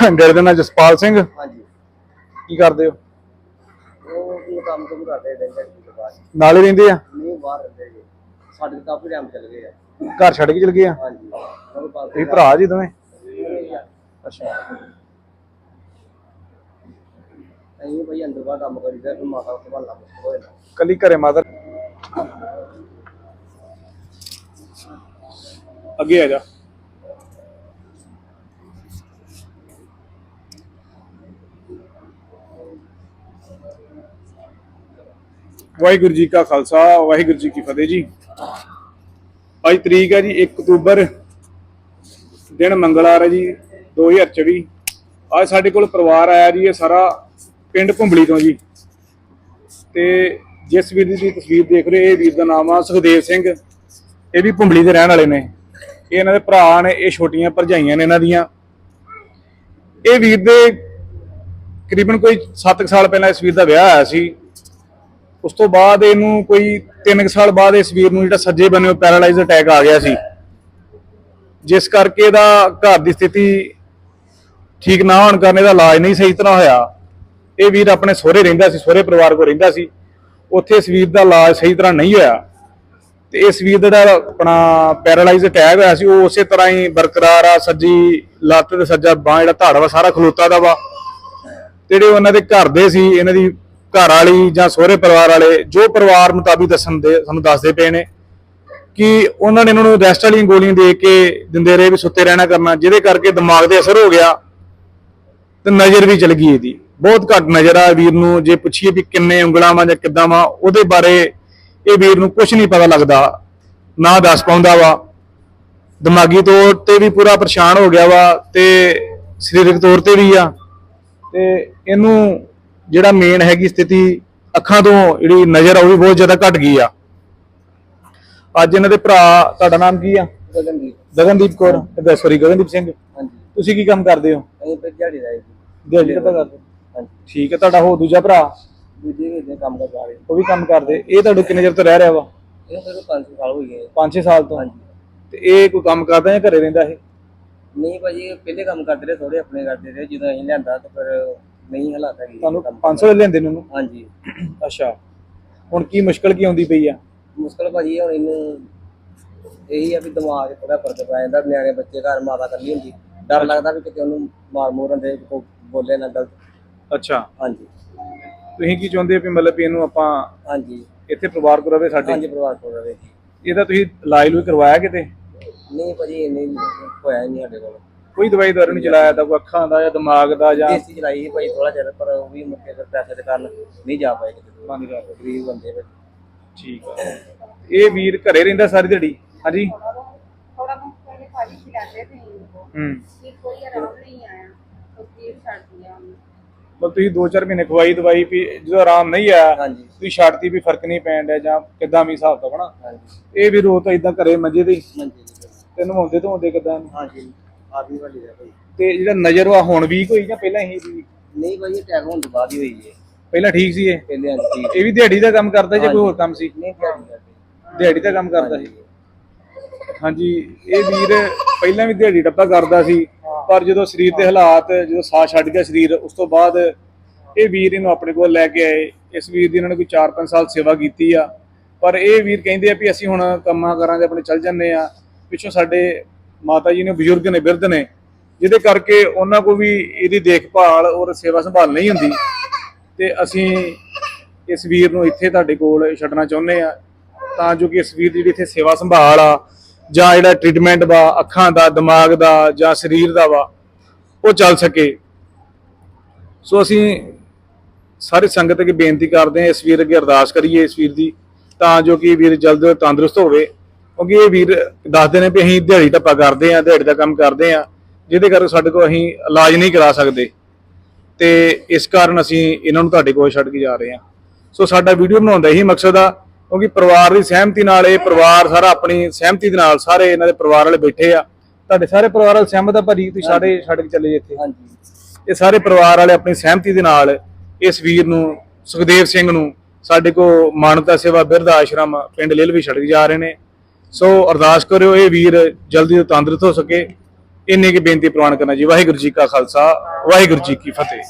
ਡੇਢ ਦਿਨ ਜਸਪਾਲ ਸਿੰਘ? ਹਾਂਜੀ। ਕੀ ਕਰਦੇ ਹੋ? ਉਹ ਕੀ ਕੰਮ ਤੋਂ ਕਰਦੇ ਰਹਿੰਦੇ ਬਾਅਦ ਨਾਲ ਹੀ ਰਹਿੰਦੇ ਆ? ਨਹੀਂ ਬਾਹਰ ਰਹਿੰਦੇ ਜੀ। ਸਾਡੇ ਤਾਂ ਕਾਫੀ ਟਾਈਮ ਚੱਲ ਗਏ ਆ। ਘਰ ਛੱਡ ਕੇ ਚਲ ਗਏ ਆ? ਹਾਂਜੀ। ਉਹ ਤੁਸੀਂ ਭਰਾ ਜੀ ਦੋਵੇਂ? ਅੱਛਾ। ਅਸੀਂ ਭਾਈ ਅੰਦਰ ਬਾਹਰ ਕੰਮ ਕਰੀਦਾ ਫਿਰ ਮਾਤਾ ਉੱਤੇ ਕੱਲੀ ਘਰੇ ਮਾਦਰ ਅੱਗੇ ਆ ਜਾ। ਵਾਹਿਗੁਰੂ ਜੀ ਕਾ ਖਾਲਸਾ ਵਾਹਿਗੁਰੂ ਜੀ ਕੀ ਫਤਿਹ ਜੀ। ਅੱਜ ਤਰੀਕ ਹੈ ਜੀ 1 ਅਕਤੂਬਰ ਦਿਨ ਮੰਗਲਵਾਰ ਹੈ ਜੀ 2024 ਅੱਜ ਸਾਡੇ ਕੋਲ ਪਰਿਵਾਰ ਆਇਆ ਜੀ ਇਹ ਸਾਰਾ ਪਿੰਡ ਭੁੰਬਲੀ ਤੋਂ ਜੀ। ਤੇ ਜਿਸ ਵੀਰ ਦੀ ਤੁਸੀਂ ਤਸਵੀਰ ਦੇਖ ਰਹੇ ਹੋ, ਇਹ ਵੀਰ ਦਾ ਨਾਮ ਆ ਸੁਖਦੇਵ ਸਿੰਘ। ਇਹ ਵੀ ਭੁੰਬਲੀ ਦੇ ਰਹਿਣ ਵਾਲੇ ਨੇ। ਇਹ ਇਹਨਾਂ ਦੇ ਭਰਾ ਨੇ ਇਹ ਛੋਟੀਆਂ ਭਰਜਾਈਆਂ ਨੇ ਇਹਨਾਂ ਦੀਆਂ। ਇਹ ਵੀਰ ਦੇ ਤਕਰੀਬਨ ਕੋਈ 7 ਸਾਲ ਪਹਿਲਾਂ ਇਸ ਵੀਰ ਦਾ ਵਿਆਹ ਆਇਆ ਸੀ। ਉਸ ਤੋਂ ਬਾਅਦ ਇਹਨੂੰ ਕੋਈ 3 ਸਾਲ ਬਾਅਦ ਇਸ ਵੀਰ ਨੂੰ ਜਿਹੜਾ ਸੱਜੇ ਬੰਨਿਓ ਪੈਰਾਲਾਈਜ਼ ਅਟੈਕ ਆ ਗਿਆ ਸੀ। ਜਿਸ ਕਰਕੇ ਇਹਦਾ ਘਰ ਦੀ ਸਥਿਤੀ ਠੀਕ ਨਾ ਹੋਣ ਕਾਰਨ ਇਹਦਾ ਇਲਾਜ ਨਹੀਂ ਸਹੀ ਤਰ੍ਹਾਂ ਹੋਇਆ। ਇਹ ਵੀਰ ਆਪਣੇ ਸਹੁਰੇ ਰਹਿੰਦਾ ਸੀ, ਸਹੁਰੇ ਪਰਿਵਾਰ ਕੋਲ ਰਹਿੰਦਾ ਸੀ। ਉੱਥੇ ਇਸ ਵੀਰ ਦਾ ਇਲਾਜ ਸਹੀ ਤਰ੍ਹਾਂ ਨਹੀਂ ਹੋਇਆ। ਤੇ ਇਸ ਵੀਰ ਦਾ ਜਿਹੜਾ ਆਪਣਾ ਪੈਰਾਲਾਈਜ਼ ਅਟੈਕ ਹੋਇਆ ਸੀ, ਉਹ ਉਸੇ ਤਰ੍ਹਾਂ ਹੀ ਬਰਕਰਾਰ ਆ, ਸੱਜੀ ਲੱਤ ਤੇ ਸੱਜਾ ਬਾਹ ਜਿਹੜਾ ਧੜ ਵਾ, ਸਾਰਾ ਖਲੋਤਾ ਦਾ ਵਾ। ਜਿਹੜੇ ਉਹਨਾਂ ਦੇ ਘਰ ਦੇ ਸੀ, ਇਹਨਾਂ ਦੀ ਘਰ ਵਾਲੀ ਜਾਂ ਸਹੁਰੇ ਪਰਿਵਾਰ ਵਾਲੇ ਜੋ ਪਰਿਵਾਰ ਮੁਤਾਬਿਕ ਦੱਸਣ ਦੇ ਸਾਨੂੰ ਦੱਸਦੇ ਪਏ ਨੇ ਕਿ ਉਹਨਾਂ ਨੇ ਇਹਨਾਂ ਨੂੰ ਰੈਸਟ ਵਾਲੀਆਂ ਗੋਲੀਆਂ ਦੇ ਕੇ ਦਿੰਦੇ ਰਹੇ ਵੀ ਸੁੱਤੇ ਰਹਿਣਾ ਕਰਨਾ, ਜਿਹਦੇ ਕਰਕੇ ਦਿਮਾਗ ਤੇ ਅਸਰ ਹੋ ਗਿਆ ਤੇ ਨਜ਼ਰ ਵੀ ਚਲ ਗਈ ਇਹਦੀ। ਬਹੁਤ ਘੱਟ ਨਜ਼ਰ ਆ ਵੀਰ ਨੂੰ, ਜੇ ਪੁੱਛੀਏ ਵੀ ਕਿੰਨੇ ਉਂਗਲਾਂ ਵਾਂ ਜਾਂ ਕਿੱਦਾਂ ਵਾਂ, ਉਹਦੇ ਬਾਰੇ ਇਹ ਵੀਰ ਨੂੰ ਕੁਝ ਨਹੀਂ ਪਤਾ ਲੱਗਦਾ, ਨਾ ਦੱਸ ਪਾਉਂਦਾ ਵਾ। ਦਿਮਾਗੀ ਤੌਰ ਤੇ ਵੀ ਪੂਰਾ ਪਰੇਸ਼ਾਨ ਹੋ ਗਿਆ ਵਾ ਤੇ ਸਰੀਰਕ ਤੌਰ ਤੇ ਵੀ ਆ ਤੇ ਇਹਨੂੰ ਜਿਹੜਾ ਮੇਨ ਹੈਗੀ ਸਥਿਤੀ ਅੱਖਾਂ ਤੋਂ ਜਿਹੜੀ ਨਜ਼ਰ ਆ ਉਹ ਵੀ ਬਹੁਤ ਜ਼ਿਆਦਾ ਘਟ ਗਈ ਆ। ਅੱਜ ਇਹਨਾਂ ਦੇ ਭਰਾ ਤੁਹਾਡਾ ਨਾਮ ਕੀ ਆ? ਗਗਨਦੀਪ। ਗਗਨਦੀਪ ਕੌਰ। ਸੌਰੀ ਗਗਨਦੀਪ ਸਿੰਘ। ਹਾਂਜੀ। ਤੁਸੀਂ ਕੀ ਕੰਮ ਕਰਦੇ ਹੋ? ਅਸੀਂ ਫਿਰ ਦਿਹਾੜੀ ਦਾ ਜੀ। ਦਿਹਾੜੀ ਦਾ ਕਰਦੇ ਹੋ? ਹਾਂਜੀ। ਠੀਕ ਹੈ ਤੁਹਾਡਾ ਹੋ ਦੂਜਾ ਭਰਾ? ਦੂਜੇ ਵੀ ਇੱਥੇ ਕੰਮ ਕਰ ਰਹੇ ਉਹ ਵੀ ਕੰਮ ਕਰਦੇ। ਇਹ ਤੁਹਾਡੇ ਕਿੰਨੇ ਚਿਰ ਤੋਂ ਰਹਿ ਰਿਹਾ ਵਾ? ਇਹ ਫਿਰ 5 ਸਾਲ ਹੋ ਗਏ 5-6 ਸਾਲ ਤੋਂ। ਹਾਂਜੀ। ਤੇ ਇਹ ਕੋਈ ਕੰਮ ਕਰਦਾ ਜਾਂ ਘਰੇ ਰਹਿੰਦਾ ਇਹ? ਨਹੀਂ ਭਾਜੀ ਪਹਿਲੇ ਕੰਮ ਕਰਦੇ ਰਹੇ ਥੋੜੇ ਆਪਣੇ ਕਰਦੇ ਰਹੇ। ਜਦੋਂ ਅਸੀਂ ਲਿਆਂਦਾ ਤਾਂ ਫਿਰ ਨਹੀਂ ਹਾਲਾਤ ਹੈਗੀ ਤੁਹਾਨੂੰ 500 ਲੈਂਦੇ ਨੇ ਉਹਨੂੰ? ਹਾਂਜੀ। ਅੱਛਾ। ਹੁਣ ਕੀ ਮੁਸ਼ਕਲ ਕੀ ਆਉਂਦੀ ਪਈ ਆ? ਮੁਸ਼ਕਲ ਭਾਜੀ ਹੁਣ ਇਹਨੂੰ ਇਹੀ ਆ ਵੀ ਦਿਮਾਗ ਥੋੜਾ ਫ਼ਰਕ ਪੈ ਜਾਂਦਾ ਨਿਆਣੇ ਬੱਚੇ ਘਰ ਮਾਤਾ ਇਕੱਲੀ ਹੁੰਦੀ। ਡਰ ਲੱਗਦਾ ਵੀ ਕਿਤੇ ਉਹਨੂੰ ਮਾਰ ਮੋਰਨ ਦੇ ਕੋਈ ਬੋਲੇ ਨਾ ਗਲਤ। ਅੱਛਾ। ਹਾਂਜੀ। ਤੁਸੀਂ ਕੀ ਚਾਹੁੰਦੇ ਹੋ ਵੀ ਮਤਲਬ ਵੀ ਇਹਨੂੰ ਆਪਾਂ ਹਾਂਜੀ। ਇੱਥੇ ਪਰਿਵਾਰ ਕੋ ਰਵੇ ਸਾਡੇ? ਹਾਂਜੀ ਪਰਿਵਾਰ ਕੋਲ ਰਵੇ ਇਹਦਾ ਤੁਸੀਂ ਇਲਾਜ ਲੂਈ ਕਰਵਾਇਆ ਕਿਤੇ? ਨਹੀਂ ਭਾਜੀ ਇੰਨੀ ਹੋਇਆ ਹੀ ਨਹੀਂ ਸਾਡੇ ਕੋਲ। ਕੋਈ ਦਵਾਈ ਦਾਰੂ ਨਹੀਂ ਚਲਾਇਆ ਤਾਂ ਕੋਈ ਅੱਖਾਂ ਦਾ ਜਾਂ ਦਿਮਾਗ ਦਾ ਜਾਂ ਦੇਸੀ ਚਲਾਈ ਸੀ ਭਾਈ ਥੋੜਾ ਚਿਰ ਪਰ ਉਹ ਵੀ ਮੁੱਕੇ ਫਿਰ ਪੈਸੇ ਦੇ ਕਾਰਨ ਨਹੀਂ ਜਾ ਪਾਏ ਕਿਤੇ ਬੰਦ ਕਰ ਦਿਓ। ਗਰੀਬ ਬੰਦੇ ਵਿੱਚ ਠੀਕ ਆ ਇਹ ਵੀਰ ਘਰੇ ਰਹਿੰਦਾ ਸਾਰੀ ਦਿਹਾੜੀ ਹਾਂਜੀ थोड़ा बहुत पहले खाली खिलाते थे इनको ਹੂੰ फिर कोई आराम नहीं आया तो फिर छाट दिया हमने ਮਤਲਬ ਤੁਸੀਂ 2-4 ਮਹੀਨੇ ਖਵਾਈ ਦਵਾਈ ਵੀ ਜਦੋਂ ਆਰਾਮ ਨਹੀਂ ਆਇਆ ਹਾਂਜੀ ਤੁਸੀਂ ਛੱਡਤੀ ਵੀ ਫਰਕ ਨਹੀਂ ਪੈਣ ਡਿਆ ਜਾਂ ਕਿੱਦਾਂ ਵੀ ਹਿਸਾਬ ਤੋਂ ਹਨਾ ਹਾਂਜੀ ਇਹ ਵੀ ਰੋ ਤਾਂ ਇਦਾਂ ਘਰੇ ਮੰਜੇ ਤੇ ਹੀ ਮੰਜੀ ਜੀ ਤੇ ਨਵਾਉਂਦੇ ਧੋਉਂਦੇ ਕਿੱਦਾਂ ਇਹਨੂੰ? ਹਾਂਜੀ ਵਾਲੀ ਭਾਈ। ਤੇ ਜਿਹੜਾ ਨਜ਼ਰ ਵਾ ਹੁਣ ਵੀਕ ਹੋਈ ਜਾਂ ਪਹਿਲਾਂ ਹੀ ਸੀ? ਨਹੀਂ ਭਾਈ ਇਹ ਟੈਗ ਹੋਣ ਤੋਂ ਬਾਅਦ ਹੀ ਹੋਈ ਹੈ। ਪਹਿਲਾਂ ਠੀਕ ਸੀ ਇਹ? ਪਹਿਲੇ ਠੀਕ ਇਹ ਵੀ ਦਿਹਾੜੀ ਦਾ ਕੰਮ ਕਰਦਾ ਜਾਂ ਕੋਈ ਹੋਰ ਕੰਮ ਸੀ? ਨਹੀਂ ਦਿਹਾੜੀ ਦਾ ਕੰਮ ਕਰਦਾ ਸੀ। ਹਾਂਜੀ ਇਹ ਵੀਰ ਪਹਿਲਾਂ ਵੀ ਦਿਹਾੜੀ ਡੱਬਾ ਕਰਦਾ ਸੀ ਪਰ ਜਦੋਂ ਸਰੀਰ ਦੇ ਹਾਲਾਤ ਜਦੋਂ ਸਾਹ ਛੱਡ ਗਿਆ ਸਰੀਰ ਉਸ ਤੋਂ ਬਾਅਦ ਇਹ ਵੀਰ ਇਹਨੂੰ ਆਪਣੇ ਕੋਲ ਲੈ ਕੇ ਆਏ। ਇਸ ਵੀਰ ਦੀ ਇਹਨਾਂ ਨੇ ਕੋਈ 4-5 ਸਾਲ ਸੇਵਾ ਕੀਤੀ ਆ। ਪਰ ਇਹ ਵੀਰ ਕਹਿੰਦੇ ਆ ਵੀ ਅਸੀਂ ਹੁਣ ਕੰਮਾਂ ਕਰਾਂ ਦੇ ਆਪਣੇ ਚੱਲ ਜੰਨੇ ਆ। ਪਿੱਛੋਂ ਸਾਡੇ ਮਾਤਾ ਜੀ ਨੇ, ਬਜ਼ੁਰਗ ਨੇ, ਬਿਰਧ ਨੇ, ਜਿਹਦੇ ਕਰਕੇ ਉਹਨਾਂ ਕੋ ਵੀ ਇਹਦੀ ਦੇਖਭਾਲ ਔਰ ਸੇਵਾ ਸੰਭਾਲ ਨਹੀਂ ਹੁੰਦੀ। ਤੇ ਅਸੀਂ ਇਸ ਵੀਰ ਨੂੰ ਇੱਥੇ ਤੁਹਾਡੇ ਕੋਲ ਛੱਡਣਾ ਚਾਹੁੰਦੇ ਆ ਤਾਂ ਜੋ ਕਿ ਇਸ ਵੀਰ ਦੀ ਜਿਹੜੀ ਇੱਥੇ ਸੇਵਾ ਸੰਭਾਲ ਆ, ਜਾਂ ਜਿਹੜਾ ਟ੍ਰੀਟਮੈਂਟ ਵਾ, ਅੱਖਾਂ ਦਾ, ਦਿਮਾਗ ਦਾ, ਜਾਂ ਸਰੀਰ ਦਾ ਵਾ, ਉਹ ਚੱਲ ਸਕੇ। ਸੋ ਅਸੀਂ ਸਾਰੇ ਸੰਗਤ ਅੱਗੇ ਬੇਨਤੀ ਕਰਦੇ ਹਾਂ, ਇਸ ਵੀਰ ਅੱਗੇ ਅਰਦਾਸ ਕਰੀਏ ਇਸ ਵੀਰ ਦੀ, ਤਾਂ ਜੋ ਕਿ ਵੀਰ ਜਲਦ ਤੰਦਰੁਸਤ ਹੋਵੇ। ਕਿਉਂਕਿ ਇਹ ਵੀਰ ਦੱਸਦੇ ਨੇ ਵੀ ਅਸੀਂ ਦਿਹਾੜੀ ਟੱਪਾ ਕਰਦੇ ਆ ਦਿਹਾੜੀ ਦਾ ਕੰਮ ਕਰਦੇ ਆ ਜਿਹਦੇ ਕਰਕੇ ਸਾਡੇ ਕੋਲ ਅਸੀਂ ਇਲਾਜ ਨਹੀਂ ਕਰਾ ਸਕਦੇ। ਤੇ ਇਸ ਕਾਰਨ ਅਸੀਂ ਇਹਨਾਂ ਨੂੰ ਤੁਹਾਡੇ ਕੋਲ ਛੱਡ ਕੇ ਜਾ ਰਹੇ ਹਾਂ। ਸੋ ਸਾਡਾ ਵੀਡੀਓ ਬਣਾਉਣ ਦਾ ਇਹੀ ਮਕਸਦ ਆ ਕਿਉਂਕਿ ਪਰਿਵਾਰ ਦੀ ਸਹਿਮਤੀ ਨਾਲ ਇਹ ਪਰਿਵਾਰ ਸਾਰਾ ਆਪਣੀ ਸਹਿਮਤੀ ਦੇ ਨਾਲ ਸਾਰੇ ਇਹਨਾਂ ਦੇ ਪਰਿਵਾਰ ਵਾਲੇ ਬੈਠੇ ਆ। ਤੁਹਾਡੇ ਸਾਰੇ ਪਰਿਵਾਰ ਵਾਲੇ ਸਹਿਮਤ ਆ ਭਾਜੀ? ਤੁਸੀਂ ਸਾਰੇ ਛੱਡ ਕੇ ਚੱਲੇ ਇੱਥੇ? ਹਾਂਜੀ। ਇਹ ਸਾਰੇ ਪਰਿਵਾਰ ਵਾਲੇ ਆਪਣੀ ਸਹਿਮਤੀ ਦੇ ਨਾਲ ਇਸ ਵੀਰ ਨੂੰ ਸੁਖਦੇਵ ਸਿੰਘ ਨੂੰ ਸਾਡੇ ਕੋ ਮਾਨਵਤਾ ਸੇਵਾ ਬਿਰਧ ਆਸ਼ਰਮ ਪਿੰਡ ਲੇਲਵੀ ਛੱਡ ਕੇ ਜਾ ਰਹੇ ਨੇ। ਸੋ ਅਰਦਾਸ ਕਰਿਓ ਇਹ ਵੀਰ ਜਲਦੀ ਤੋਂ ਤੰਦਰੁਸਤ ਹੋ ਸਕੇ। ਇੰਨੇ ਕੀ ਬੇਨਤੀ ਪ੍ਰਵਾਨ ਕਰਨਾ ਜੀ। ਵਾਹਿਗੁਰੂ ਜੀ ਕਾ ਖਾਲਸਾ, ਵਾਹਿਗੁਰੂ ਜੀ ਕੀ ਫਤਿਹ।